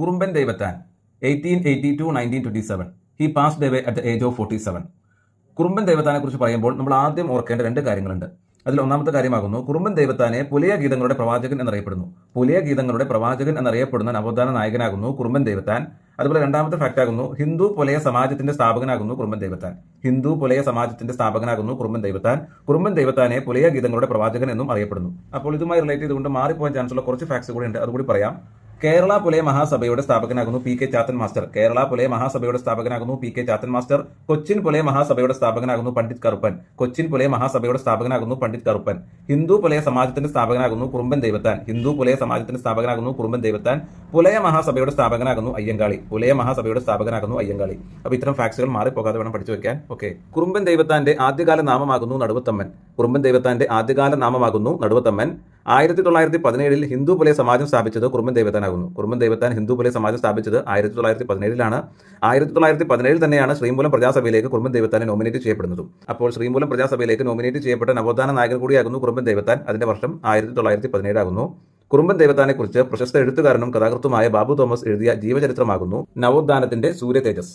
Kurumban Devathan eighteen eighty two nineteen twenty seven he passed away at the age of forty seven Kurumban ദേവത്താനെ കുറിച്ച് പറയുമ്പോൾ നമ്മൾ ആദ്യം ഓർക്കേണ്ട രണ്ട് കാര്യങ്ങളുണ്ട്. അതിൽ ഒന്നാമത്തെ കാര്യമാകുന്നു കുറുമ്പൻ ദേവത്താനെ പുലിയ ഗീതങ്ങളുടെ പ്രവാചകൻ എന്നറിയപ്പെടുന്നു. പുലിയ ഗീതങ്ങളുടെ പ്രവാചകൻ എന്നറിയപ്പെടുന്ന നവോത്ഥാന നായകനാകുന്നു കുറുമ്പൻ ദേവത്താൻ. അതുപോലെ രണ്ടാമത്തെ ഫാക്റ്റ് ആകുന്നു ഹിന്ദു പുലയ സമാജത്തിന്റെ സ്ഥാപകനാകുന്നു കുറുമ്പൻ ദേവത്താൻ. ഹിന്ദു പുലയ സമാജത്തിന്റെ സ്ഥാപകനാകുന്നു കുറുമ്പൻ ദേവത്താൻ. കുറുമ്പൻ ദേവത്താനെ പുലയ ഗീതങ്ങളുടെ പ്രവാചകൻ എന്നും അറിയപ്പെടുന്നു. അപ്പോൾ ഇതുമായി റിലേറ്റ് ചെയ്തുകൊണ്ട് മാറിപ്പോകാൻ ചാൻസുള്ള കുറച്ച് ഫാക്ട്സ് കൂടി ഉണ്ട്. അതുകൂടി പറയാം. കേരള പുലയ മഹാസഭയുടെ സ്ഥാപകനാകുന്നു P K Chathan master. Kerala Pulaya മഹാസഭയുടെ സ്ഥാപകനാകുന്നു P K Chathan master. Cochin Pulaya മഹാസഭയുടെ സ്ഥാപകനാകുന്നു പണ്ഡിറ്റ് കറുപ്പൻ. കൊച്ചിൻ പുലയ മഹാസഭയുടെ സ്ഥാപകനാകുന്നു പണ്ഡിറ്റ് കറുപ്പൻ. ഹിന്ദു പുലയ സമാജത്തിന്റെ സ്ഥാപകനാകുന്നു കുറുമ്പൻ ദൈവത്താൻ. ഹിന്ദു പുലയ സമാജത്തിന്റെ സ്ഥാപകനാകുന്നു കുറുമ്പൻ ദൈവത്താൻ. പുലയ മഹാസഭയുടെ സ്ഥാപകനാകുന്നു അയ്യങ്കാളി. പുലയ മഹാസഭയുടെ സ്ഥാപകനാകുന്നു അയ്യങ്കാളി. അപ്പൊ ഇത്തരം ഫാക്സുകൾ മാറിപ്പോകാതെ വേണം പഠിച്ചു വെക്കാൻ. ഓക്കെ കുറുമ്പൻ ദൈവത്താന്റെ ആദ്യകാല നാമമാകുന്നു നടുവത്തമ്മൻ. കുറുമ്പൻ ദേവത്താന്റെ ആദ്യകാല നാമമാകുന്നു നടുവത്തമ്മൻ. ആയിരത്തി തൊള്ളായിരത്തി പതിനേഴിൽ ഹിന്ദു പുലയ സമാജം സ്ഥാപിച്ചത് കുറുമ്പൻ ദേവത്താനാകുന്നു. കുറുമ്പൻ ദേവത്താൻ ഹിന്ദു പുലയ സമാജം സ്ഥാപിച്ചത് ആയിരത്തി തൊള്ളായിരത്തി പതിനേഴിലാണ് ആയിരത്തി തൊള്ളായിരത്തി പതിനേഴിൽ തന്നെയാണ് ശ്രീമൂലം പ്രജാസഭയിലേക്ക് കുറുമ്പൻ ദേവത്താനെ നോമിനേറ്റ് ചെയ്യപ്പെടുന്നതും. അപ്പോൾ ശ്രീമൂലം പ്രജാസഭയിലേക്ക് നോമിനേറ്റ് ചെയ്യപ്പെട്ട നവോത്ഥാന നായകൻ കൂടിയാകുന്നു കുറുമ്പൻ ദേവത്താൻ. അതിന്റെ വർഷം ആയിരത്തി തൊള്ളായിരത്തി പതിനേഴാകുന്നു കുറുമ്പൻ ദേവത്താനെക്കുറിച്ച് പ്രശസ്ത എഴുത്തുകാരനും കഥാകൃത്തുമായ ബാബു തോമസ് എഴുതിയ ജീവചരിത്രമാകുന്നു നവോത്ഥാനത്തിന്റെ സൂര്യ തേജസ്.